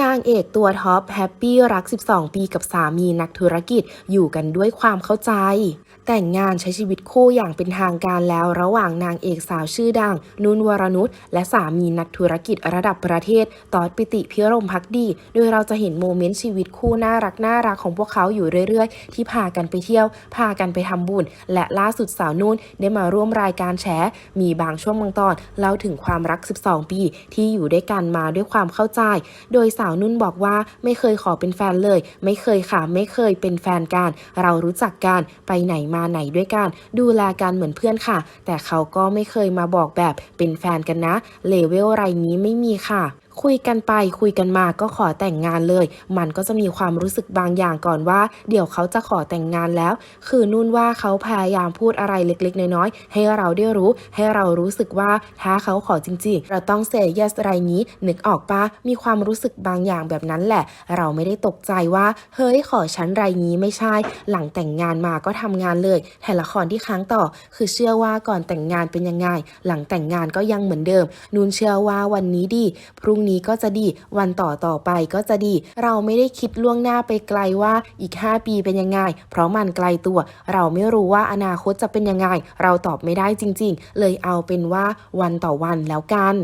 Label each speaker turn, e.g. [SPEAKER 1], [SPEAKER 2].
[SPEAKER 1] นางเอกตัวท็อปแฮปปี้รัก 12 ปีกับสามีนักธุรกิจอยู่กันด้วยความเข้าใจ แต่งงานใช้ชีวิตคู่อย่างเป็นทางการแล้วระหว่างนางเอกสาวชื่อดัง นุ่นวรนุชและสามีนักธุรกิจระดับประเทศ ตอดปิติพิรมพักดี โดยเราจะเห็นโมเมนต์ชีวิตคู่น่ารักน่ารักของพวกเขาอยู่เรื่อยๆ ที่พากันไปเที่ยว พากันไปทำบุญ และล่าสุดสาวนุ่นได้มาร่วมรายการแฉมีบางช่วงบางตอนเล่าถึงความรัก 12 ปีที่อยู่ด้วยกันมาด้วยความเข้าใจ โดยสาวนุ่นบอกว่าไม่เคยขอเป็นแฟนเลย ไม่เคยค่ะ ไม่เคยเป็นแฟนกัน เรารู้จักกันไปไหนมาไหนด้วยกัน ดูแลกันเหมือนเพื่อนค่ะ แต่เขาก็ไม่เคยมาบอกแบบเป็นแฟนกันนะเลเวลไรนี้ไม่มีค่ะ คุยกันไปคุยกันมาก็ขอแต่งงานเลย มันก็จะมีความรู้สึกบางอย่างก่อนว่า เดี๋ยวเขาจะขอแต่งงานแล้ว คือนุ่นว่าเขาพยายามพูดอะไรเล็กๆ น้อยๆ ให้เราได้รู้ ให้เรารู้สึกว่าถ้าเขาขอจริงๆ เราต้องเซย์ yes อะไรนี้ นึกออกปะมีความรู้สึกบางอย่างแบบนั้นแหละ เราไม่ได้ตกใจว่า เฮ้ยขอฉันไรนี้ไม่ใช่ หลังแต่งงานมาก็ทำงานเลยถ่ายละครที่ค้างต่อ คือเชื่อว่าก่อนแต่งงานเป็นยังไง หลังแต่งงานก็ยังเหมือนเดิม นุ่นเชื่อว่าวันนี้ดีพรุ่งนี้ก็จะดี วันต่อต่อไปก็จะดี เราไม่ได้คิดล่วงหน้าไปไกลว่าอีก 5 ปีเป็นยังไง เพราะมันไกลตัว เราไม่รู้ว่าอนาคตจะเป็นยังไง เราตอบไม่ได้จริง ๆ เลยเอาเป็นว่าวันต่อวันแล้วกัน